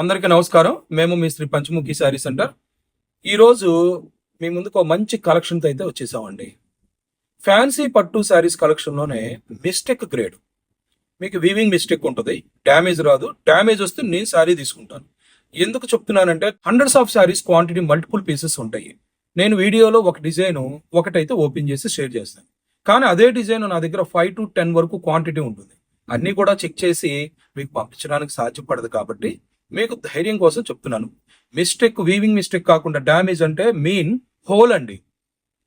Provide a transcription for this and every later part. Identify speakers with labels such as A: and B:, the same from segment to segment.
A: అందరికీ నమస్కారం. మేము మీ శ్రీ పంచముఖి శారీ సెంటర్. ఈరోజు మీ ముందుకు మంచి కలెక్షన్తో అయితే వచ్చేసామండి. ఫ్యాన్సీ పట్టు శారీస్ కలెక్షన్లోనే మిస్టేక్ గ్రేడ్ మీకు వీవింగ్ మిస్టేక్ ఉంటుంది డ్యామేజ్ రాదు. డ్యామేజ్ వస్తే నేను శారీ తీసుకుంటాను. ఎందుకు చెప్తున్నానంటే hundreds of sarees quantity multiple pieces ఉంటాయి. నేను వీడియోలో ఒక డిజైన్ ఒకటైతే ఓపెన్ చేసి షేర్ చేస్తాను. కానీ అదే డిజైన్ నా దగ్గర ఫైవ్ టు టెన్ వరకు క్వాంటిటీ ఉంటుంది. అన్నీ కూడా చెక్ చేసి మీకు పంపించడానికి సాధ్యపడదు కాబట్టి మీకు ధైర్యం కోసం చెప్తున్నాను. మిస్టేక్ వీవింగ్ మిస్టేక్ కాకుండా డ్యామేజ్ అంటే మీన్ హోల్ అండి.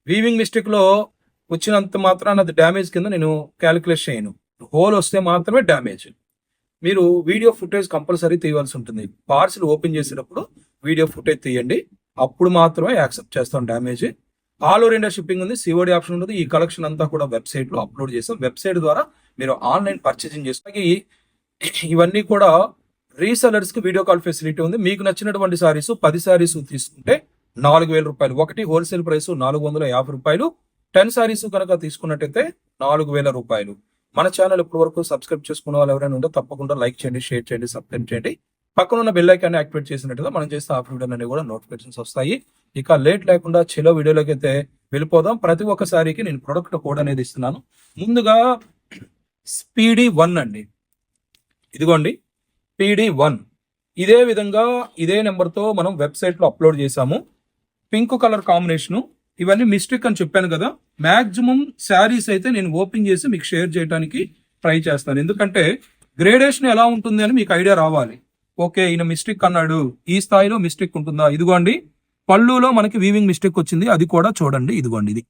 A: వీవింగ్ మిస్టేక్లో వచ్చినంత మాత్రాన అది డ్యామేజ్ కింద నేను క్యాలిక్యులేట్ చేయను. హోల్ వస్తే మాత్రమే డ్యామేజ్ మీరు వీడియో ఫుటేజ్ కంపల్సరీ తీయవలసి ఉంటుంది. పార్సిల్ ఓపెన్ చేసేటప్పుడు వీడియో ఫుటేజ్ తీయండి. అప్పుడు మాత్రమే యాక్సెప్ట్ చేస్తాం damage all over India shipping ఉంది. సిఓడి ఆప్షన్ ఉంటుంది. ఈ కలెక్షన్ అంతా కూడా వెబ్సైట్లో అప్లోడ్ చేస్తాం. వెబ్సైట్ ద్వారా మీరు ఆన్లైన్ పర్చేసింగ్ చేసి ఇవన్నీ కూడా రీసెలర్స్కి వీడియో కాల్ ఫెసిలిటీ ఉంది. మీకు నచ్చినటువంటి సారీస్ పది సారీస్ తీసుకుంటే నాలుగు వేల రూపాయలు. ఒకటి హోల్సేల్ ప్రైస్ నాలుగు వందల యాభై రూపాయలు. టెన్ సారీస్ కనుక తీసుకున్నట్టయితే నాలుగు వేల రూపాయలు. మన ఛానల్ ఇప్పటి వరకు సబ్స్క్రైబ్ చేసుకున్న వాళ్ళు ఎవరైనా ఉంటే తప్పకుండా లైక్ చేయండి షేర్ చేయండి సబ్స్క్రైబ్ చేయండి. పక్కన ఉన్న బెల్ ఐకాన్ యాక్టివేట్ చేసినట్టుగా మనం చేస్తే ఆఫర్ వీడియో అనేవి కూడా నోటిఫికేషన్స్ వస్తాయి. ఇక లేట్ లేకుండా చెలో వీడియోలోకి అయితే వెళ్ళిపోదాం. ప్రతి ఒక్క సారీకి నేను ప్రొడక్ట్ కోడ్ అనేది ఇస్తున్నాను. ముందుగా స్పీడీ వన్ అండి. ఇదిగోండి. పీడీ వన్ ఇదే విధంగా ఇదే నెంబర్తో మనం వెబ్సైట్లో అప్లోడ్ చేసాము పింక్ కలర్ కాంబినేషను. ఇవన్నీ మిస్టేక్ అని చెప్పాను కదా. మ్యాక్సిమం శారీస్ అయితే నేను ఓపెన్ చేసి మీకు షేర్ చేయడానికి ట్రై చేస్తాను. ఎందుకంటే గ్రేడేషన్ ఎలా ఉంటుంది అని మీకు ఐడియా రావాలి. ఓకే ఈయన మిస్టేక్ అన్నాడు. ఈ స్థాయిలో మిస్టేక్ ఉంటుందా? ఇదిగోండి. పళ్ళులో మనకి వీవింగ్ మిస్టేక్ వచ్చింది. అది కూడా చూడండి. ఇదిగోండి ఇది.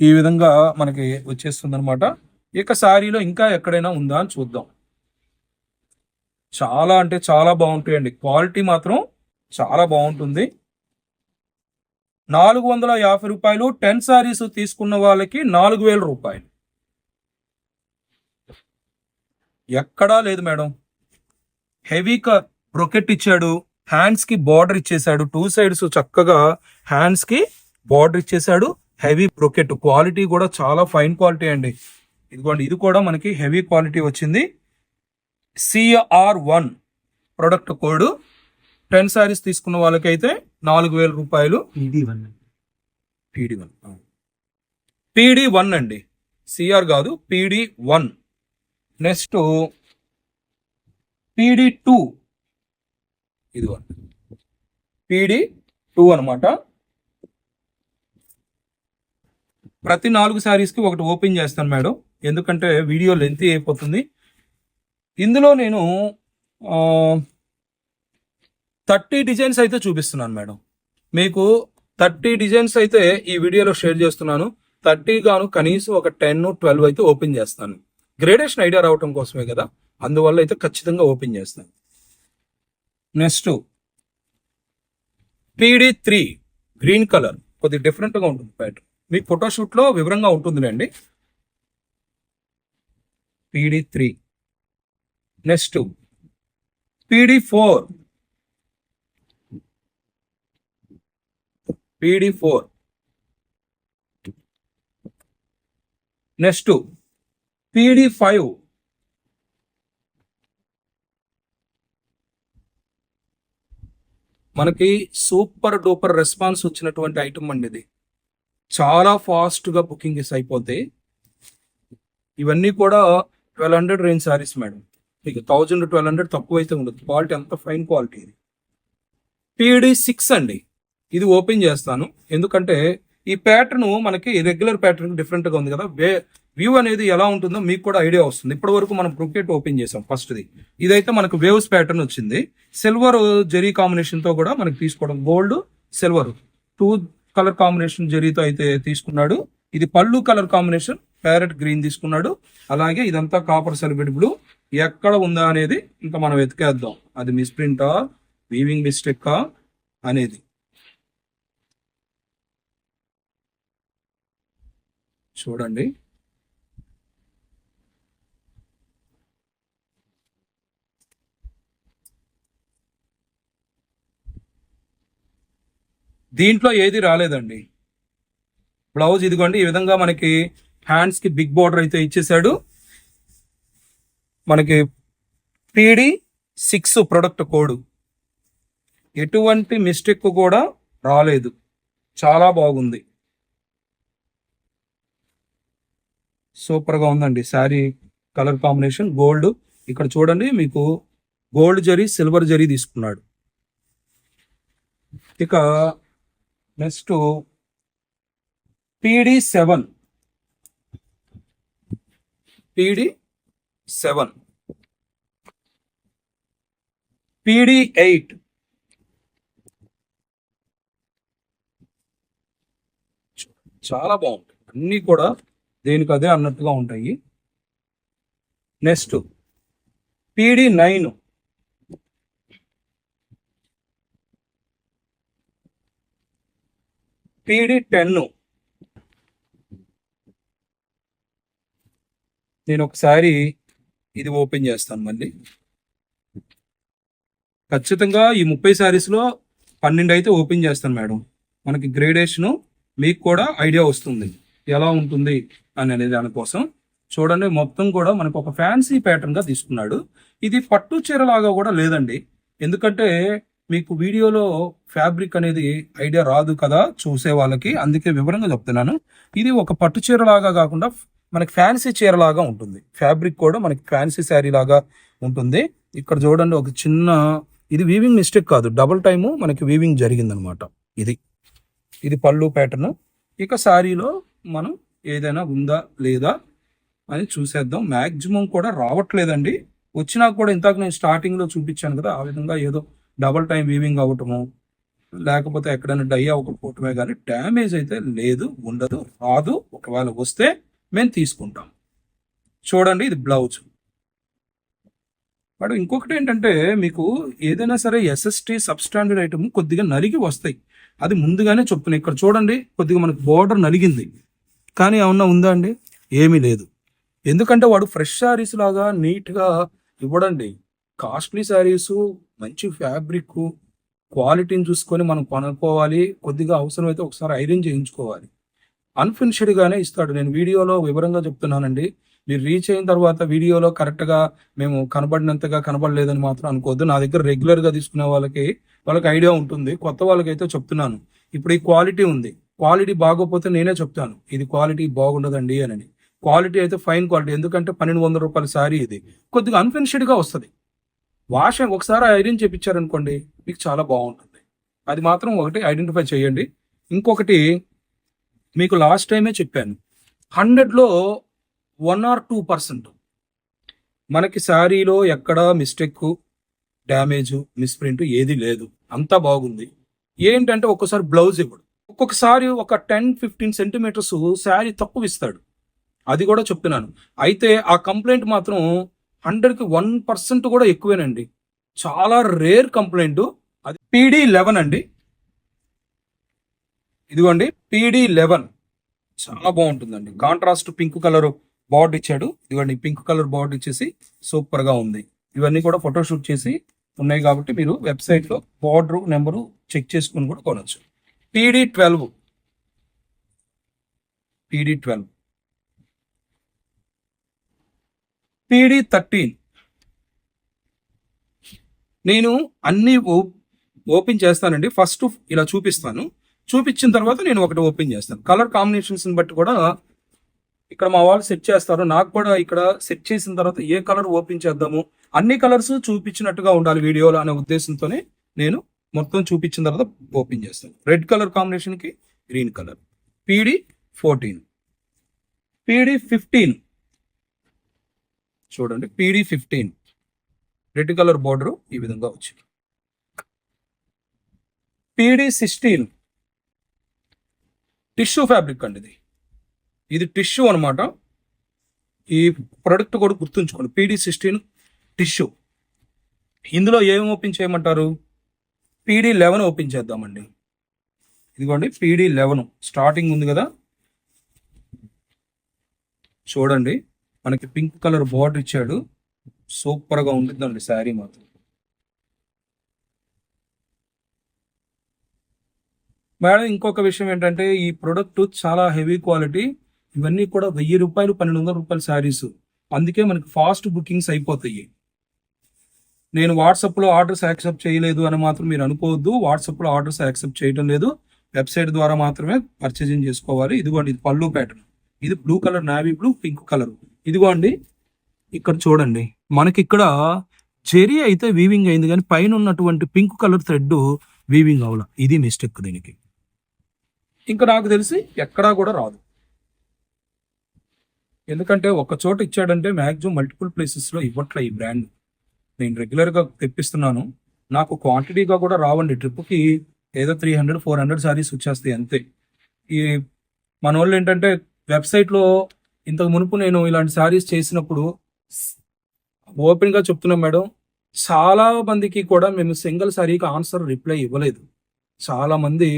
A: ఈ విధంగా మనకి వచ్చేస్తుంది అనమాట ఇక శారీలో ఇంకా ఎక్కడైనా ఉందా అని చూద్దాం. చాలా అంటే చాలా బాగుంటాయండి. క్వాలిటీ మాత్రం చాలా బాగుంటుంది. నాలుగు వందల యాభై రూపాయలు టెన్ సారీస్ తీసుకున్న వాళ్ళకి నాలుగు వేల రూపాయలు. ఎక్కడా లేదు మేడం. హెవీ బ్రొకెట్ ఇచ్చాడు హ్యాండ్స్కి బార్డర్ ఇచ్చేసాడు టూ సైడ్స్ చక్కగా హ్యాండ్స్కి బార్డర్ ఇచ్చేసాడు హెవీ బ్రొకెట్ క్వాలిటీ కూడా చాలా ఫైన్ క్వాలిటీ అండి. ఇదిగోండి ఇది కూడా మనకి హెవీ క్వాలిటీ వచ్చింది. CR one product code ten saris తీసుకున్న వాళ్ళకైతే నాలుగు వేల రూపాయలు
B: ఇది one
A: PD one PD one అండి. సిఆర్ కాదు PD one next PD two ఇది వన్ పీడి టూ అనమాట ప్రతి నాలుగు శారీస్కి ఒకటి ఓపెన్ చేస్తాను మేడం. ఎందుకంటే వీడియో లెంత్ అయిపోతుంది. ఇందులో నేను థర్టీ డిజైన్స్ అయితే చూపిస్తున్నాను మేడం. మీకు థర్టీ డిజైన్స్ అయితే ఈ వీడియోలో షేర్ చేస్తున్నాను. థర్టీ గాను కనీసం ఒక టెన్ ట్వెల్వ్ అయితే ఓపెన్ చేస్తాను. గ్రేడేషన్ ఐడియా రావటం కోసమే కదా అందువల్ల అయితే ఖచ్చితంగా ఓపెన్ చేస్తాను. Next PD three green colour. కొద్దిగా డిఫరెంట్గా ఉంటుంది ప్యాటర్న్. మీకు ఫోటోషూట్లో వివరంగా ఉంటుందిలేండి. PD three. Next PD four. PD four. Next PD five. మనకి సూపర్ డూపర్ రెస్పాన్స్ వచ్చినటువంటి ఐటమ్ అండి ఇది. చాలా ఫాస్ట్గా బుకింగ్స్ అయిపోతాయి ఇవన్నీ కూడా twelve hundred range saris madam. మీకు థౌజండ్ ట్వెల్వ్ హండ్రెడ్ తక్కువ అయితే ఉండదు క్వాలిటీ అంత ఫైన్ క్వాలిటీ ఇది. పీడీ సిక్స్ అండి. ఇది ఓపెన్ చేస్తాను. ఎందుకంటే ఈ ప్యాటర్న్ మనకి రెగ్యులర్ ప్యాటర్న్ డిఫరెంట్గా ఉంది కదా. వే వ్యూ అనేది ఎలా ఉంటుందో మీకు కూడా ఐడియా వస్తుంది. ఇప్పటి వరకు మనం క్రికెట్ ఓపెన్ చేసాం ఫస్ట్ది ఇదైతే మనకు వేవ్స్ ప్యాటర్న్ వచ్చింది. సిల్వర్ జెరీ కాంబినేషన్తో కూడా మనకి తీసుకోవడం. Gold silver two colour combination జెరీతో అయితే తీసుకున్నాడు. ఇది పళ్ళు కలర్ కాంబినేషన్ ప్యారెట్ గ్రీన్ తీసుకున్నాడు. అలాగే ఇదంతా కాపర్ సెల్బెడ్ బ్లూ ఎక్కడ ఉందా అనేది ఇంకా మనం వెతికేద్దాం. అది మిస్ప్రింటా వీవింగ్ మిస్టేకా అనేది. చూడండి. దీంట్లో ఏది రాలేదండి. బ్లౌజ్ ఇదిగోండి ఈ విధంగా మనకి హ్యాండ్స్కి బిగ్ బార్డర్ అయితే ఇచ్చేసాడు మనకి పీడి సిక్స్ ప్రొడక్ట్ కోడ్. ఎటువంటి మిస్టేక్ కూడా రాలేదు. చాలా బాగుంది. సూపర్గా ఉందండి. Sari colour combination gold. ఇక్కడ చూడండి మీకు గోల్డ్ జరీ సిల్వర్ జరీ తీసుకున్నాడు. ఇక next PD seven. PD seven. PD eight. చాలా బాగుంటాయి. అన్నీ కూడా దేనికి అదే అన్నట్టుగా ఉంటాయి. Next PD nine. PD ten. నేను ఒకసారి ఇది ఓపెన్ చేస్తాను మళ్ళీ. ఖచ్చితంగా ఈ ముప్పై శారీస్లో పన్నెండు అయితే ఓపెన్ చేస్తాను మేడం. మనకి గ్రేడేషను మీకు కూడా ఐడియా వస్తుంది. ఎలా ఉంటుంది అని అనే దానికోసం చూడండి మొత్తం కూడా మనకు ఒక ఫ్యాన్సీ ప్యాటర్న్గా తీసుకున్నాడు. ఇది పట్టు చీర లాగా కూడా లేదండి. ఎందుకంటే మీకు వీడియోలో ఫ్యాబ్రిక్ అనేది ఐడియా రాదు కదా చూసే వాళ్ళకి. అందుకే వివరంగా చెప్తున్నాను. ఇది ఒక పట్టు చీర లాగా కాకుండా మనకి ఫ్యాన్సీ చీర లాగా ఉంటుంది. ఫ్యాబ్రిక్ కూడా మనకి ఫ్యాన్సీ శారీ లాగా ఉంటుంది. ఇక్కడ చూడండి ఒక చిన్న ఇది వీవింగ్ మిస్టేక్ కాదు. డబుల్ టైము మనకి వీవింగ్ జరిగిందనమాట ఇది. ఇది పళ్ళు ప్యాటర్న్ ఇక శారీలో మనం ఏదైనా ఉందా లేదా అని చూసేద్దాం. మ్యాక్సిమం కూడా రావట్లేదండి. వచ్చినా కూడా ఇంతాక నేను స్టార్టింగ్లో చూపించాను కదా ఆ విధంగా ఏదో డబల్ టైం వీవింగ్ అవ్వటము లేకపోతే ఎక్కడైనా డై అవ్వకపోవటమే కానీ డ్యామేజ్ అయితే లేదు ఉండదు రాదు. ఒకవేళ వస్తే మేము తీసుకుంటాం. చూడండి ఇది బ్లౌజ్. బట్ ఇంకొకటి ఏంటంటే మీకు ఏదైనా సరే ఎస్ఎస్టీ సబ్స్టాండర్డ్ ఐటమ్ కొద్దిగా నలిగి వస్తాయి. అది ముందుగానే చెప్తున్నాయి ఇక్కడ చూడండి కొద్దిగా మనకు బోర్డర్ నలిగింది. కానీ ఏమన్నా ఉందా అండి? ఏమీ లేదు. ఎందుకంటే వాడు ఫ్రెష్ శారీస్ లాగా నీట్గా ఇవ్వడండి. కాస్ట్లీ శారీస్ మంచి ఫ్యాబ్రిక్ క్వాలిటీని చూసుకొని మనం కొనుక్కోవాలి. కొద్దిగా అవసరమైతే ఒకసారి ఐరన్ చేయించుకోవాలి. అన్ఫినిషడ్గానే ఇస్తాడు. నేను వీడియోలో వివరంగా చెప్తున్నానండి. మీరు రీచ్ అయిన తర్వాత వీడియోలో కరెక్ట్గా మేము కనబడినంతగా కనబడలేదని మాత్రం అనుకోవద్దు. నా దగ్గర రెగ్యులర్గా తీసుకునే వాళ్ళకి వాళ్ళకి ఐడియా ఉంటుంది. కొత్త వాళ్ళకైతే చెప్తున్నాను. ఇప్పుడు ఈ క్వాలిటీ ఉంది. క్వాలిటీ బాగోపోతే నేనే చెప్తాను. ఇది క్వాలిటీ బాగుండదండి అని క్వాలిటీ అయితే ఫైన్ క్వాలిటీ ఎందుకంటే పన్నెండు వందల రూపాయల శారీ ఇది. కొద్దిగా అన్ఫినిషడ్గా వస్తుంది. వాష్ ఒకసారి ఐరన్ చేపించారనుకోండి మీకు చాలా బాగుంటుంది. అది మాత్రం ఒకటి ఐడెంటిఫై చేయండి. ఇంకొకటి మీకు లాస్ట్ టైమే చెప్పాను. హండ్రెడ్లో వన్ ఆర్ టూ పర్సెంట్ మనకి శారీలో ఎక్కడ మిస్టేక్ డ్యామేజ్ మిస్ప్రింట్ ఏది లేదు. అంతా బాగుంది. ఏంటంటే ఒక్కోసారి బ్లౌజ్ ఇవ్వడు. ఒక్కొక్కసారి ఒక టెన్ ఫిఫ్టీన్ సెంటీమీటర్స్ శారీ తక్కువ ఇస్తాడు. అది కూడా చెప్తున్నాను. అయితే ఆ కంప్లైంట్ మాత్రం హండ్రెడ్కి వన్ పర్సెంట్ కూడా ఎక్కువేనండి. చాలా రేర్ కంప్లైంట్ అది పీడీ లెవెన్ అండి. ఇదిగోండి పీడీ లెవెన్ చాలా బాగుంటుందండి. కాంట్రాస్ట్ పింక్ కలర్ బార్డర్ ఇచ్చాడు. ఇదిగోండి పింక్ కలర్ బార్డర్ ఇచ్చేసి సూపర్గా ఉంది. ఇవన్నీ కూడా ఫోటోషూట్ చేసి ఉన్నాయి కాబట్టి మీరు వెబ్సైట్లో బార్డర్ నెంబరు చెక్ చేసుకుని కూడా కొనవచ్చు PD twelve PD twelve PD thirteen నేను అన్ని ఓ- ఓపెన్ చేస్తానండి. ఫస్ట్ ఇలా చూపిస్తాను. చూపించిన తర్వాత నేను ఒకటి ఓపెన్ చేస్తాను. కలర్ కాంబినేషన్స్ బట్టి కూడా ఇక్కడ మా వాళ్ళు సెట్ చేస్తారు. నాకు కూడా ఇక్కడ సెట్ చేసిన తర్వాత ఏ కలర్ ఓపెన్ చేద్దాము అన్ని కలర్స్ చూపించినట్టుగా ఉండాలి వీడియోలో అనే ఉద్దేశంతోనే నేను మొత్తం చూపించిన తర్వాత ఓపెన్ చేస్తాను. రెడ్ కలర్ కాంబినేషన్కి green colour. PD fourteen. PD fifteen. చూడండి PD fifteen. Red colour border ఈ విధంగా వచ్చింది. PD sixteen. టిష్యూ ఫ్యాబ్రిక్ అండి ఇది. ఇది టిష్యూ అనమాట ఈ ప్రొడక్ట్ కూడా గుర్తుంచుకోండి. PD sixteen tissue. ఇందులో ఏమి ఓపెన్ చేయమంటారు? పీడీ లెవెన్ ఓపెన్ చేద్దామండి. ఇదిగోండి పీడీ లెవెన్. స్టార్టింగ్ ఉంది కదా. చూడండి మనకి పింక్ కలర్ బార్డర్ ఇచ్చాడు. సూపర్గా ఉంటుందండి శారీ మాత్రం. మేడం ఇంకొక విషయం ఏంటంటే ఈ ప్రొడక్ట్ చాలా హెవీ క్వాలిటీ ఇవన్నీ కూడా వెయ్యి రూపాయలు పన్నెండు వందల రూపాయల శారీస్ అందుకే మనకి ఫాస్ట్ బుకింగ్స్ అయిపోతాయి. నేను వాట్సాప్లో ఆర్డర్స్ యాక్సెప్ట్ చేయలేదు అని మాత్రం మీరు అనుకోవద్దు. వాట్సాప్లో ఆర్డర్స్ యాక్సెప్ట్ చేయడం లేదు. వెబ్సైట్ ద్వారా మాత్రమే పర్చేజింగ్ చేసుకోవాలి. ఇదిగోండి ఇది పళ్ళు ప్యాటర్న్ ఇది blue colour navy blue pink colour ఇదిగోండి ఇక్కడ చూడండి. మనకి ఇక్కడ చెరీ అయితే వీవింగ్ అయింది కానీ పైన ఉన్నటువంటి పింక్ కలర్ థ్రెడ్ వీవింగ్ అవల ఇది మిస్టేక్ దీనికి. ఇంకా నాకు తెలిసి ఎక్కడా కూడా రాదు. ఎందుకంటే ఒక చోట ఇచ్చాడంటే మ్యాక్సిమం మల్టిపుల్ ప్లేసెస్లో ఇవ్వట్లే ఈ బ్రాండ్. నేను రెగ్యులర్గా తెప్పిస్తున్నాను. నాకు క్వాంటిటీగా కూడా రావండి. ట్రిప్కి ఏదో three hundred four hundred saris వచ్చేస్తాయి అంతే. ఈ మన వాళ్ళు ఏంటంటే వెబ్సైట్లో ఇంతకు మునుపు నేను ఇలాంటి సారీస్ చేసినప్పుడు ఓపెన్గా చెప్తున్నాం మేడం. చాలా మందికి కూడా మేము సింగిల్ సారీకి ఆన్సర్ రిప్లై ఇవ్వలేదు. చాలామంది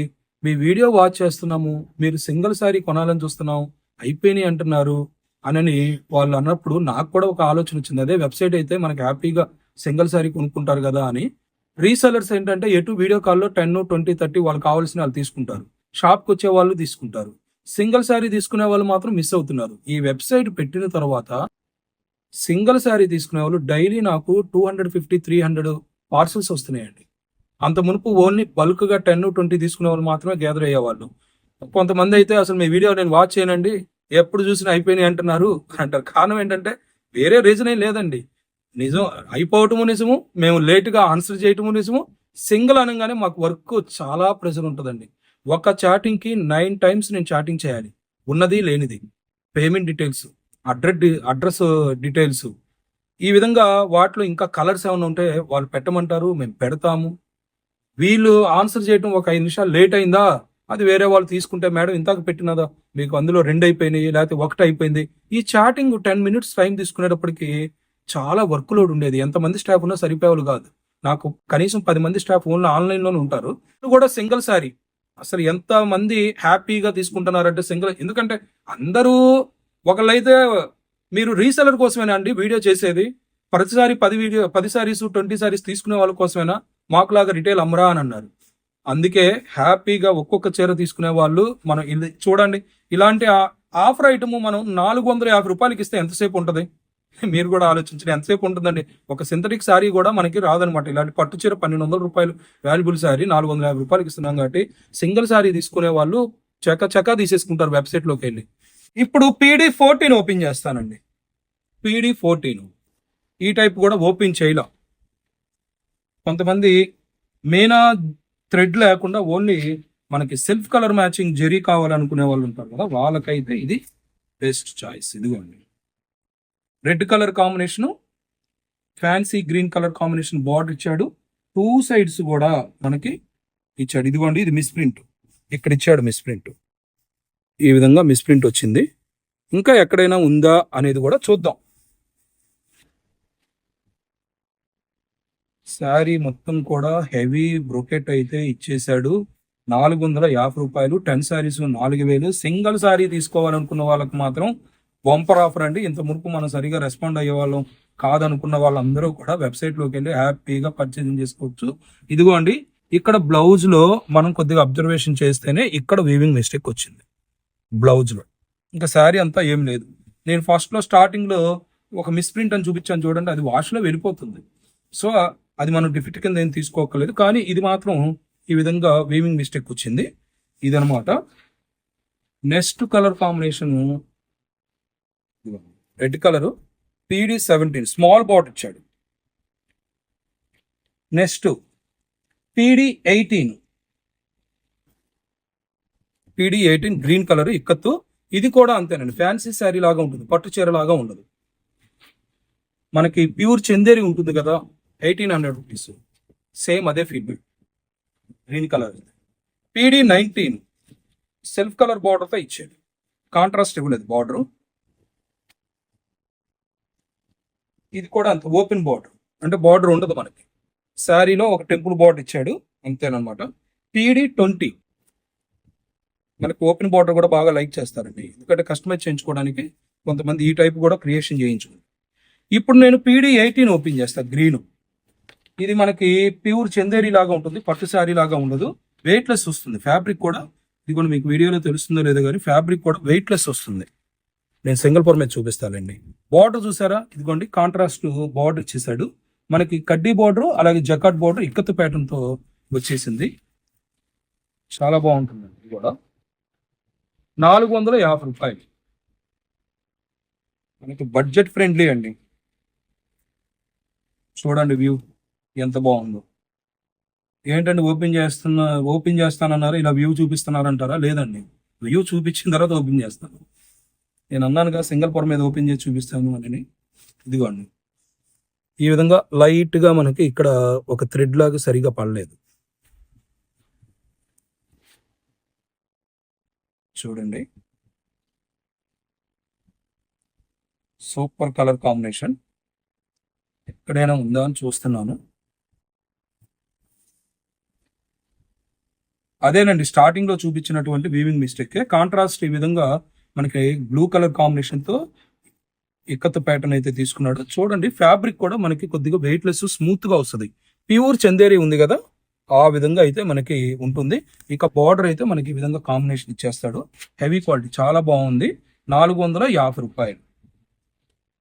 A: మీ వీడియో వాచ్ చేస్తున్నాము మీరు సింగిల్ సారీ కొనాలని చూస్తున్నాం అయిపోయినాయి అంటున్నారు అని వాళ్ళు అన్నప్పుడు నాకు కూడా ఒక ఆలోచన వచ్చింది. అదే వెబ్సైట్ అయితే మనకి హ్యాపీగా సింగిల్ సారీ కొనుక్కుంటారు కదా అని. రీసెలర్స్ ఏంటంటే ఎటు వీడియో కాల్లో టెన్ ట్వంటీ థర్టీ వాళ్ళు కావాల్సిన వాళ్ళు తీసుకుంటారు. షాప్కి వచ్చే వాళ్ళు తీసుకుంటారు. సింగిల్ శారీ తీసుకునే వాళ్ళు మాత్రం మిస్ అవుతున్నారు. ఈ వెబ్సైట్ పెట్టిన తర్వాత సింగిల్ శారీ తీసుకునే వాళ్ళు డైలీ నాకు two hundred fifty three hundred parcels వస్తున్నాయండి. అంత మునుపు ఓన్లీ బల్క్గా టెన్ ట్వంటీ తీసుకునే వాళ్ళు మాత్రమే గ్యాదర్ అయ్యేవాళ్ళు. కొంతమంది అయితే అసలు మీ వీడియో నేను వాచ్ చేయనండి ఎప్పుడు చూసినా అయిపోయినాయి అంటున్నారు. అంటారు. కారణం ఏంటంటే వేరే రీజన్ ఏం లేదండి. నిజం అయిపోవటము నిజము మేము లేటుగా ఆన్సర్ చేయటము నిజము. సింగిల్ అనగానే మాకు వర్క్ చాలా ప్రెషర్ ఉంటుందండి. ఒక చాటింగ్కి నైన్ టైమ్స్ నేను చాటింగ్ చేయాలి. ఉన్నది లేనిది. Payment details address address details ఈ విధంగా వాటిలో ఇంకా కలర్స్ ఏమైనా ఉంటే వాళ్ళు పెట్టమంటారు మేము పెడతాము. వీళ్ళు ఆన్సర్ చేయటం ఒక ఐదు నిమిషాలు లేట్ అయిందా? అది వేరే వాళ్ళు తీసుకుంటే మేడం ఇంతకు పెట్టినదా? మీకు అందులో రెండు అయిపోయినాయి లేకపోతే ఒకటి అయిపోయింది. ఈ చాటింగ్ టెన్ మినిట్స్ టైం తీసుకునేటప్పటికి చాలా వర్క్ లోడ్ ఉండేది. ఎంతమంది స్టాఫ్ ఉన్నా సరిపోయేవాళ్ళు కాదు. నాకు కనీసం పది మంది స్టాఫ్ ఓన్లీ ఆన్లైన్లోనే ఉంటారు. కూడా సింగిల్ సారీ. అసలు ఎంత మంది హ్యాపీగా తీసుకుంటున్నారంటే సింగిల్. ఎందుకంటే అందరూ ఒకళ్ళైతే మీరు రీసెలర్ కోసమేనా అండి వీడియో చేసేది? ప్రతిసారి పది వీడియో పది సారీస్ ట్వంటీ సారీస్ తీసుకునే వాళ్ళ కోసమేనా? మాకులాగా రిటైల్ అమ్మరా అని అన్నారు. అందుకే హ్యాపీగా ఒక్కొక్క చీర తీసుకునే వాళ్ళు మనం ఇది చూడండి ఇలాంటి ఆఫర్ ఐటమ్ మనం నాలుగు వందల యాభై రూపాయలకి ఇస్తే ఎంతసేపు ఉంటుంది? మీరు కూడా ఆలోచించండి ఎంతసేపు ఉంటుందండి? ఒక సింథటిక్ శారీ కూడా మనకి రాదనమాట. ఇలాంటి పట్టు చీర పన్నెండు వందల రూపాయలు వాల్యుబుల్ శారీ నాలుగు వందల యాభై రూపాయలకి ఇస్తున్నాం కాబట్టి సింగిల్ శారీ తీసుకునే వాళ్ళు చక చకా తీసేసుకుంటారు వెబ్సైట్లోకి వెళ్ళి. ఇప్పుడు పీడీ ఫోర్టీన్ ఓపెన్ చేస్తానండి. పీడీ ఫోర్టీన్ ఈ టైప్ కూడా ఓపెన్ చేయలేం. కొంతమంది మేనా థ్రెడ్ లేకుండా ఓన్లీ మనకి సెల్ఫ్ కలర్ మ్యాచింగ్ జెరీ కావాలనుకునే వాళ్ళు ఉంటారు కదా వాళ్ళకైతే ఇది బెస్ట్ చాయిస్ ఇదిగోండి. Red colour combination fancy green colour combination border ఇచ్చాడు. టూ సైడ్స్ కూడా మనకి ఇచ్చాడు. ఇదిగోండి ఇది మిస్ ప్రింట్ ఇక్కడ ఇచ్చాడు మిస్ ప్రింట్ ఈ విధంగా మిస్ ప్రింట్ వచ్చింది. ఇంకా ఎక్కడైనా ఉందా అనేది కూడా చూద్దాం. శారీ మొత్తం కూడా హెవీ బ్రోకెట్ అయితే ఇచ్చేసాడు నాలుగు వందల యాభై రూపాయలు టెన్ శారీస్ నాలుగు వేలు. సింగిల్ శారీ తీసుకోవాలనుకున్న వాళ్ళకి మాత్రం బంపర్ ఆఫర్ అండి. ఇంత మురుపు మనం సరిగా రెస్పాండ్ అయ్యే వాళ్ళం కాదనుకున్న వాళ్ళందరూ కూడా వెబ్సైట్లోకి వెళ్ళి హ్యాపీగా పర్చేసింగ్ చేసుకోవచ్చు. ఇదిగో అండి ఇక్కడ బ్లౌజ్లో మనం కొద్దిగా అబ్జర్వేషన్ చేస్తేనే ఇక్కడ వీవింగ్ మిస్టేక్ వచ్చింది. బ్లౌజ్లో ఇంకా శారీ అంతా ఏం లేదు. నేను ఫస్ట్లో స్టార్టింగ్లో ఒక మిస్ప్రింట్ అని చూపించాను చూడండి అది వాష్లో వెళ్ళిపోతుంది. సో అది మనం డిఫిట్ కింద ఏం తీసుకోకలేదు కానీ ఇది మాత్రం ఈ విధంగా వీవింగ్ మిస్టేక్ వచ్చింది. ఇదనమాట next colour combination red colour. PD seventeen small bat ఇచ్చాడు. Next PD eighteen PD eighteen green colour ikat. ఇది కూడా అంతేనండి. ఫ్యాన్సీ శారీ లాగా ఉంటుంది. పట్టు చీర లాగా ఉండదు. మనకి ప్యూర్ చందేరి ఉంటుంది కదా. Eighteen hundred rupees. సేమ్ అదే feedback green colour PD nineteen. Self colour బార్డర్తో ఇచ్చాడు కాంట్రాస్ట్ ఇవ్వలేదు బార్డర్ ఇది కూడా అంత ఓపెన్ బార్డర్ అంటే బార్డర్ ఉండదు మనకి. శారీలో ఒక టెంపుల్ బార్డర్ ఇచ్చాడు. అంతేనమాట పీడి ట్వంటీ. మనకి ఓపెన్ బార్డర్ కూడా బాగా లైక్ చేస్తారండి. ఎందుకంటే కస్టమైజ్ చేయించుకోవడానికి కొంతమంది ఈ టైప్ కూడా క్రియేషన్ చేయించుకుంటారు. ఇప్పుడు నేను పీడి ఎయిటీన్ ఓపెన్ చేస్తాను గ్రీను ఇది మనకి ప్యూర్ చందేరి లాగా ఉంటుంది పట్టు శారీ లాగా ఉండదు. వెయిట్లెస్ వస్తుంది. ఫ్యాబ్రిక్ కూడా ఇది కూడా మీకు వీడియోలో తెలుస్తుందో లేదో కానీ ఫ్యాబ్రిక్ కూడా వెయిట్లెస్ వస్తుంది. నేను సింగిల్ పొర మీద చూపిస్తానండి. బార్డర్ చూసారా? ఇదిగోండి కాంట్రాస్ట్ బార్డర్ ఇచ్చేసాడు మనకి కడ్డీ బార్డర్ అలాగే జకాట్ బార్డర్ ఇక్కత్తు ప్యాటర్న్తో వచ్చేసింది. చాలా బాగుంటుందండి ఇది కూడా. నాలుగు వందల యాభై రూపాయలు. మనకి బడ్జెట్ ఫ్రెండ్లీ అండి. చూడండి వ్యూ ఎంత బాగుందో. ఏంటండి ఓపెన్ చేస్తున్నా ఓపెన్ చేస్తానన్నారు ఇలా వ్యూ చూపిస్తున్నారంటారా? లేదండి. వ్యూ చూపించిన తర్వాత ఓపెన్ చేస్తాను. నేను అన్నానుగా సింగిల్ పొర మీద ఓపెన్ చేసి చూపిస్తాను అని. ఇదిగోండి. ఈ విధంగా లైట్గా మనకి ఇక్కడ ఒక థ్రెడ్ లాగా సరిగా పడలేదు. చూడండి. Super colour combination. ఎక్కడైనా ఉందా అని చూస్తున్నాను. అదేనండి స్టార్టింగ్లో చూపించినటువంటి వీవింగ్ మిస్టేక్ కాంట్రాస్ట్ ఈ విధంగా మనకి బ్లూ కలర్ కాంబినేషన్తో ఇక్కత్ ప్యాటర్న్ అయితే తీసుకున్నాడు. చూడండి ఫ్యాబ్రిక్ కూడా మనకి కొద్దిగా వెయిట్లెస్ స్మూత్గా వస్తుంది. ప్యూర్ చందేరి ఉంది కదా ఆ విధంగా అయితే మనకి ఉంటుంది. ఇక బార్డర్ అయితే మనకి ఈ విధంగా కాంబినేషన్ ఇచ్చేస్తాడు. హెవీ క్వాలిటీ చాలా బాగుంది. నాలుగు వందల యాభై రూపాయలు.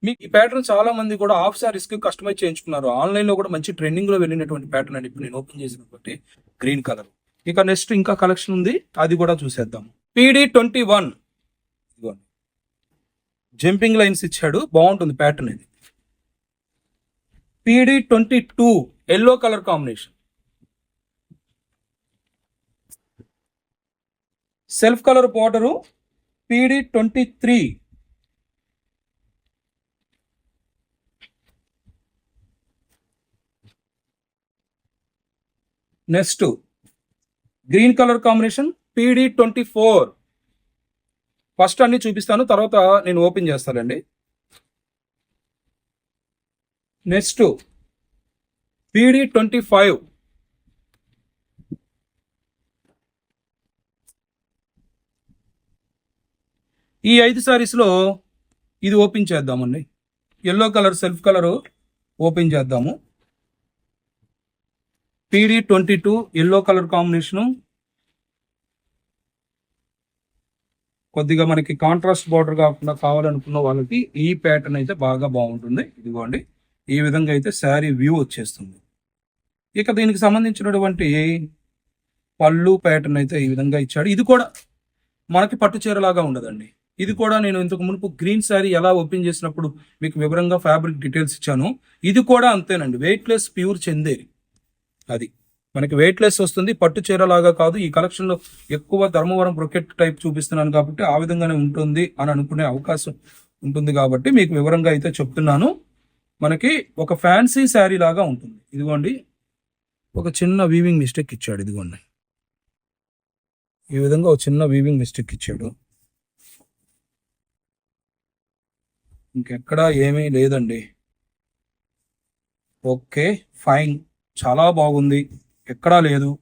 A: మీకు ఈ ప్యాటర్న్ చాలా మంది కూడా ఆఫ్ సారీస్కి కస్టమైజ్ చేయించుకున్నారు. ఆన్లైన్లో కూడా మంచి ట్రెండింగ్లో వెళ్ళినటువంటి ప్యాటర్న్ అండి. ఇప్పుడు నేను ఓపెన్ చేసినటువంటి గ్రీన్ కలర్ ఇక నెక్స్ట్ ఇంకా కలెక్షన్ ఉంది. అది కూడా చూసేద్దాం. PD twenty one. Jumping lines ఇచ్చాడు. బాగుంటుంది ప్యాటర్న్ ఇది. PD twenty two yellow colour combination self colour border PD twenty three. Next green colour combination PD twenty four first అన్ని చూపిస్తాను తర్వాత నేను ఓపెన్ చేస్తానండి. నెక్స్ట్ పీడీ ట్వంటీ ఫైవ్ ఈ ఐదు సారీస్లో ఇది ఓపెన్ చేద్దామండి. Yellow colour self colour open చేద్దాము. PD twenty two yellow colour combination కొద్దిగా మనకి కాంట్రాస్ట్ బార్డర్ కాకుండా కావాలనుకున్న వాళ్ళకి ఈ ప్యాటర్న్ అయితే బాగా బాగుంటుంది. ఇదిగోండి. ఈ విధంగా అయితే శారీ వ్యూ వచ్చేస్తుంది. ఇక దీనికి సంబంధించినటువంటి పళ్ళు ప్యాటర్న్ అయితే ఈ విధంగా ఇచ్చాడు. ఇది కూడా మనకి పట్టు చీరలాగా ఉండదండి. ఇది కూడా నేను ఇంతకు మునుపు గ్రీన్ శారీ ఎలా ఓపెన్ చేసినప్పుడు మీకు వివరంగా ఫ్యాబ్రిక్ డీటెయిల్స్ ఇచ్చాను. ఇది కూడా అంతేనండి. Weightless pure Chanderi. అది. మనకి వెయిట్లెస్ వస్తుంది పట్టు చీర లాగా కాదు ఈ కలెక్షన్లో ఎక్కువ ధర్మవరం బ్రొకెట్ టైప్ చూపిస్తున్నాను కాబట్టి ఆ విధంగానే ఉంటుంది అని అనుకునే అవకాశం ఉంటుంది కాబట్టి మీకు వివరంగా అయితే చెప్తున్నాను. మనకి ఒక ఫ్యాన్సీ శారీ లాగా ఉంటుంది. ఇదిగోండి ఒక చిన్న వీవింగ్ మిస్టేక్ ఇచ్చాడు ఇదిగోండి. ఈ విధంగా ఒక చిన్న వీవింగ్ మిస్టేక్ ఇచ్చాడు. ఇంకెక్కడా ఏమీ లేదండి. ఓకే ఫైన్ చాలా బాగుంది. ఎక్కడా లేదు.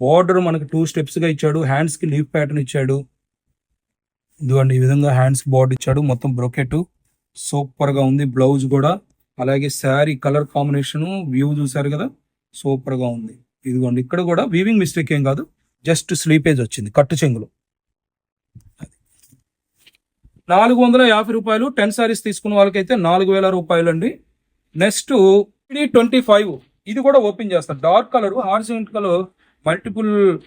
A: బార్డర్ మనకి టూ స్టెప్స్గా ఇచ్చాడు. హ్యాండ్స్కి లీఫ్ ప్యాటర్న్ ఇచ్చాడు. ఇదిగోండి ఈ విధంగా హ్యాండ్స్ బార్డర్ ఇచ్చాడు. మొత్తం బ్రొకెట్ సూపర్గా ఉంది. బ్లౌజ్ కూడా. అలాగే శారీ కలర్ కాంబినేషన్ వ్యూ చూసారు కదా? సూపర్గా ఉంది. ఇదిగోండి ఇక్కడ కూడా వీవింగ్ మిస్టేక్ ఏం కాదు. జస్ట్ స్లీపేజ్ వచ్చింది. కట్టు చెంగులు. నాలుగు వందల యాభై రూపాయలు. టెన్ శారీస్ తీసుకున్న వాళ్ళకైతే నాలుగు వేల రూపాయలు అండి నెక్స్ట్ ట్వంటీ ఫైవ్ ఇది కూడా ఓపెన్ చేస్తాను. Dark colour హార్సెంట్ colour multiple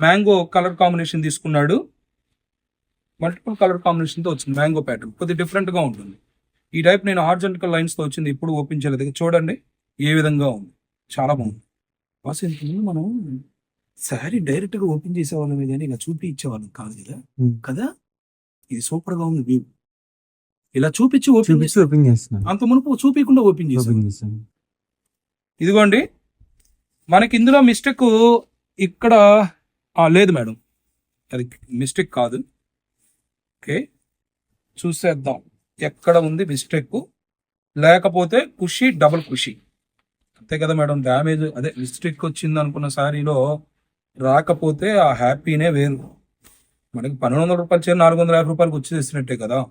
A: mango colour combination తీసుకున్నాడు. మల్టిపుల్ కలర్ కాంబినేషన్తో వచ్చింది మ్యాంగో ప్యాటర్న్. కొద్దిగా డిఫరెంట్గా ఉంటుంది. ఈ టైప్ నేను హార్జెంటికల్ లైన్స్తో వచ్చింది ఇప్పుడు ఓపెన్ చేయలేదు. చూడండి ఏ విధంగా ఉంది. చాలా బాగుంది. బాస్ ఇంతకుముందు మనం శారీ డైరెక్ట్గా ఓపెన్ చేసేవాళ్ళం కానీ ఇలా చూపి ఇచ్చేవాళ్ళం కాదు కదా? కదా? ఇది సూపర్గా ఉంది వ్యూ. ఇలా చూపించి ఓపెన్
B: ఓపెన్ చేస్తున్నాను.
A: అంత మునుపు చూపించకుండా ఓపెన్ చేసాం.
B: చేస్తాను
A: ఇదిగోండి. మనకి ఇందులో మిస్టేక్ ఇక్కడ లేదు మేడం. అది మిస్టేక్ కాదు. ఓకే. చూసేద్దాం. ఎక్కడ ఉంది మిస్టేక్ లేకపోతే కుషి డబుల్ ఖుషి. అంతే కదా మేడం డ్యామేజ్ అదే మిస్టేక్ వచ్చింది అనుకున్న సారీలో రాకపోతే ఆ హ్యాపీనే వేరు. మనకి పన్నెండు వందల రూపాయలు చేరి నాలుగు వందల యాభై రూపాయలకు వచ్చేసినట్టే కదా.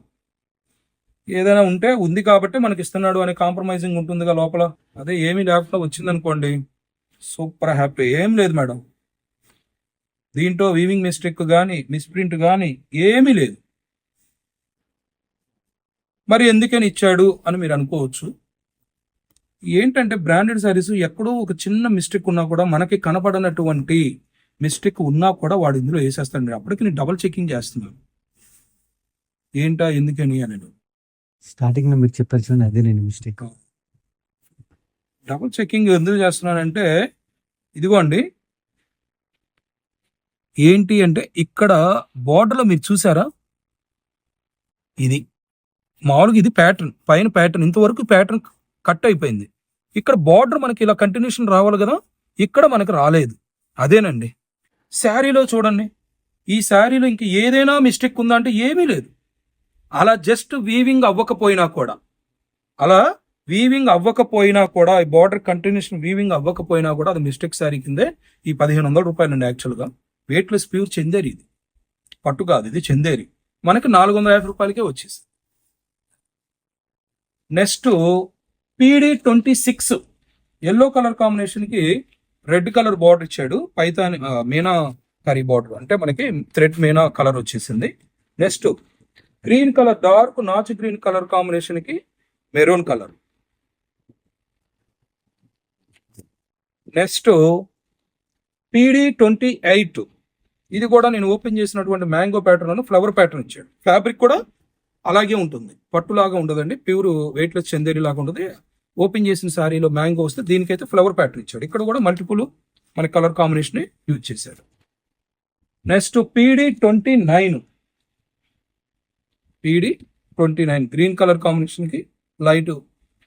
A: ఏదైనా ఉంటే ఉంది కాబట్టి మనకి ఇస్తున్నాడు అనే కాంప్రమైజింగ్ ఉంటుందిగా లోపల. అదే ఏమీ లేకుండా వచ్చిందనుకోండి సూపర్ హ్యాపీ. ఏం లేదు మేడం. దీంట్లో వీవింగ్ మిస్టేక్ కానీ మిస్ప్రింట్ కానీ ఏమీ లేదు. మరి ఎందుకని ఇచ్చాడు అని మీరు అనుకోవచ్చు. ఏంటంటే బ్రాండెడ్ శారీస్ ఎక్కడో ఒక చిన్న మిస్టేక్ ఉన్నా కూడా మనకి కనపడనటువంటి మిస్టేక్ ఉన్నా కూడా వాడు ఇందులో వేసేస్తాడు అప్పటికి నేను డబుల్ చెకింగ్ చేస్తున్నాను. ఏంటా ఎందుకని అని
B: స్టార్టింగ్లో మీరు చెప్పారు చూడండి అదే నేను మిస్టేక్
A: డబుల్ చెకింగ్ ఎందుకు చేస్తున్నానంటే ఇదిగోండి. ఏంటి అంటే ఇక్కడ బార్డర్లో మీరు చూసారా? ఇది. మామూలుగా ఇది ప్యాటర్న్ పైన ప్యాటర్న్ ఇంతవరకు ప్యాటర్న్ కట్ అయిపోయింది. ఇక్కడ బార్డర్ మనకి ఇలా కంటిన్యూషన్ రావాలి కదా ఇక్కడ మనకి రాలేదు. అదేనండి. శారీలో చూడండి. ఈ శారీలో ఇంక ఏదైనా మిస్టేక్ ఉందా అంటే ఏమీ లేదు. అలా జస్ట్ వీవింగ్ అవ్వకపోయినా కూడా అలా వీవింగ్ అవ్వకపోయినా కూడా ఈ బార్డర్ కంటిన్యూషన్ వీవింగ్ అవ్వకపోయినా కూడా అది మిస్టేక్ శారీ కిందే ఈ పదిహేను వందల రూపాయలండి యాక్చువల్గా వెయిట్లెస్ ప్యూర్ చందేరి ఇది. పట్టు కాదు ఇది చందేరి. మనకి నాలుగు వందల యాభై రూపాయలకే వచ్చేసి next PD twenty six yellow colour కాంబినేషన్కి రెడ్ కలర్ బార్డర్ ఇచ్చాడు. పైతాని మీనా కరీ బార్డర్ అంటే మనకి థ్రెడ్ మీనా కలర్ వచ్చేసింది. నెక్స్ట్ గ్రీన్ కలర్ డార్క్ నాచు గ్రీన్ కలర్ కాంబినేషన్కి maroon colour next PD twenty eight ఇది కూడా నేను ఓపెన్ చేసినటువంటి మ్యాంగో ప్యాటర్న్ ఫ్లవర్ ప్యాటర్న్ ఇచ్చాడు. ఫ్యాబ్రిక్ కూడా అలాగే ఉంటుంది. పట్టులాగా ఉండదండి. ప్యూర్ వెయిట్లెస్ చందేరి లాగా ఉంటుంది. ఓపెన్ చేసిన శారీలో మ్యాంగో వస్తే దీనికైతే ఫ్లవర్ ప్యాటర్న్ ఇచ్చాడు. ఇక్కడ కూడా మల్టిపుల్ మన కలర్ కాంబినేషన్ యూజ్ చేశాడు. Next PD twenty nine PD twenty nine green colour కాంబినేషన్కి లైట్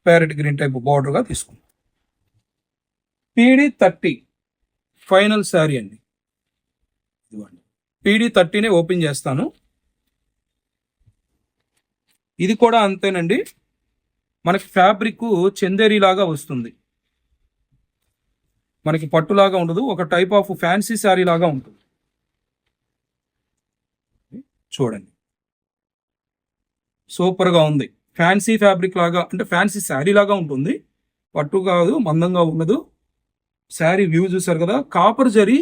A: ప్యారెట్ గ్రీన్ టైప్ బార్డర్గా తీసుకున్నాం పీడి థర్టీ ఫైనల్ శారీ అండి. ఇదిగోండి. పీడి థర్టీనే ఓపెన్ చేస్తాను. ఇది కూడా అంతేనండి. మనకి ఫ్యాబ్రిక్ చందేరి లాగా వస్తుంది. మనకి పట్టులాగా ఉండదు. ఒక టైప్ ఆఫ్ ఫ్యాన్సీ శారీ లాగా ఉంటుంది. చూడండి. సూపర్గా ఉంది. ఫ్యాన్సీ ఫ్యాబ్రిక్ లాగా అంటే ఫ్యాన్సీ శారీ లాగా ఉంటుంది. పట్టు కాదు మందంగా ఉండదు. శారీ వ్యూ చూసారు కదా కాపర్ జరీ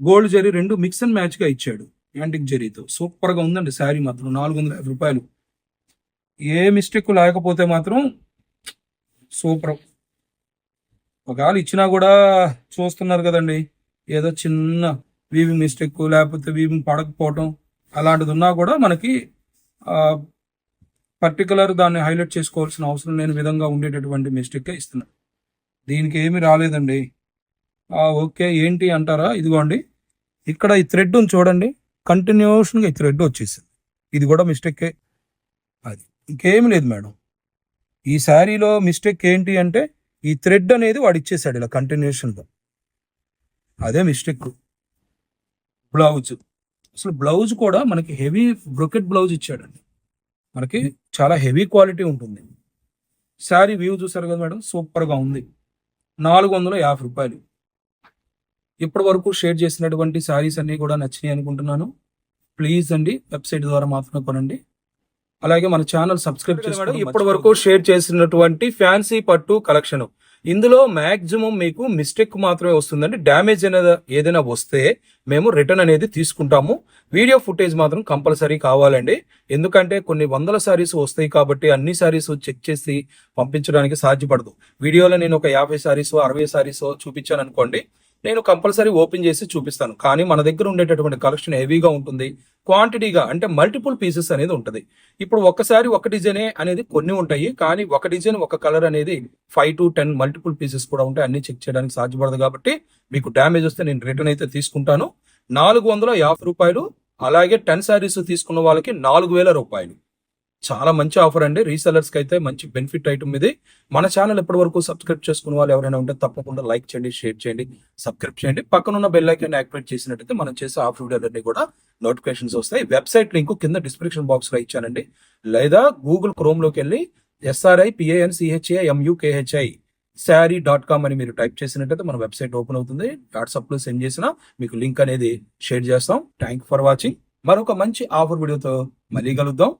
A: గోల్డ్ జరీ రెండు మిక్స్ అండ్ మ్యాచ్గా ఇచ్చాడు యాంటిక్ జరీతో. సూపర్గా ఉందండి శారీ మాత్రం నాలుగు వందల యాభై రూపాయలు. ఏ మిస్టేక్ లేకపోతే మాత్రం సూపర్. ఒకవేళ ఇచ్చినా కూడా చూస్తున్నారు కదండి ఏదో చిన్న వీవింగ్ మిస్టేక్ లేకపోతే వీవింగ్ పడకపోవటం అలాంటిది ఉన్నా కూడా మనకి పర్టికులర్ దాన్ని హైలైట్ చేసుకోవాల్సిన అవసరం లేని విధంగా ఉండేటటువంటి మిస్టేక్ ఇస్తున్నాడు దీనికి ఏమి రాలేదండి. ఓకే ఏంటి అంటారా? ఇదిగోండి. ఇక్కడ ఈ థ్రెడ్ ఉంది చూడండి. కంటిన్యూషన్గా ఈ థ్రెడ్ వచ్చేసింది. ఇది కూడా మిస్టేకే అది. ఇంకేం లేదు మేడం. ఈ శారీలో మిస్టేక్ ఏంటి అంటే ఈ థ్రెడ్ అనేది వాడు ఇచ్చేసాడు ఇలా కంటిన్యూషన్గా అదే మిస్టేక్ బ్లౌజ్ అసలు బ్లౌజ్ కూడా మనకి హెవీ బ్రొకెట్ బ్లౌజ్ ఇచ్చాడండి. మనకి చాలా హెవీ క్వాలిటీ ఉంటుంది. శారీ వ్యూ చూసారు కదా మేడం? సూపర్గా ఉంది. నాలుగు వందల యాభై రూపాయలు. ఇప్పటి వరకు షేర్ చేసినటువంటి శారీస్ అన్ని కూడా నచ్చినాయి అనుకుంటున్నాను. ప్లీజ్ అండి వెబ్సైట్ ద్వారా మాత్రమే కొనండి. అలాగే మన ఛానల్ సబ్స్క్రైబ్ చేసుకోండి ఇప్పటి వరకు షేర్ చేసినటువంటి ఫ్యాన్సీ పట్టు కలెక్షన్. ఇందులో మ్యాక్సిమం మీకు మిస్టేక్ మాత్రమే వస్తుందండి. డ్యామేజ్ అనేది ఏదైనా వస్తే మేము రిటర్న్ అనేది తీసుకుంటాము. వీడియో ఫుటేజ్ మాత్రం కంపల్సరీ కావాలండి. ఎందుకంటే కొన్ని వందల శారీస్ వస్తాయి కాబట్టి అన్ని శారీస్ చెక్ చేసి పంపించడానికి సాధ్యపడదు. వీడియోలో నేను ఒక యాభై శారీస్ అరవై శారీస్ చూపించాను అనుకోండి నేను కంపల్సరీ ఓపెన్ చేసి చూపిస్తాను. కానీ మన దగ్గర ఉండేటటువంటి కలెక్షన్ హెవీగా ఉంటుంది. క్వాంటిటీగా అంటే మల్టిపుల్ పీసెస్ అనేది ఉంటుంది. ఇప్పుడు ఒక్కసారి ఒక డిజైనే అనేది కొన్ని ఉంటాయి. కానీ ఒక డిజైన్ ఒక కలర్ అనేది five to ten multiple pieces కూడా ఉంటాయి. అన్ని చెక్ చేయడానికి సాధ్యపడదు కాబట్టి మీకు డ్యామేజ్ వస్తే నేను రిటర్న్ అయితే తీసుకుంటాను. నాలుగు వందల యాభై రూపాయలు అలాగే టెన్ శారీస్ తీసుకున్న వాళ్ళకి నాలుగు వేల రూపాయలు. చాలా మంచి ఆఫర్ అండి. రీసెలర్స్కి అయితే మంచి బెనిఫిట్ ఐటమ్ ఇది. మన ఛానల్ ఎప్పటి వరకు సబ్స్క్రైబ్ చేసుకున్న వాళ్ళు ఎవరైనా ఉంటే తప్పకుండా లైక్ చేయండి షేర్ చేయండి సబ్స్క్రైబ్ చేయండి. పక్కన ఉన్న బెల్ ఐకాన్ యాక్టివేట్ చేసినట్టయితే మనం చేసే ఆఫర్ వీడియోలన్నీ కూడా నోటిఫికేషన్స్ వస్తాయి. వెబ్సైట్ లింక్ కింద డిస్క్రిప్షన్ బాక్స్లో ఇచ్చానండి. లేదా గూగుల్ క్రోమ్లోకి వెళ్ళి SRI PAN CHA MUKHI sari dot com అని మీరు టైప్ చేసినట్టయితే మన వెబ్సైట్ ఓపెన్ అవుతుంది. వాట్సాప్లో సెండ్ చేసిన మీకు లింక్ అనేది షేర్ చేస్తాం. థ్యాంక్ ఫర్ వాచింగ్ మరొక మంచి ఆఫర్ వీడియోతో మళ్ళీ కలుద్దాం.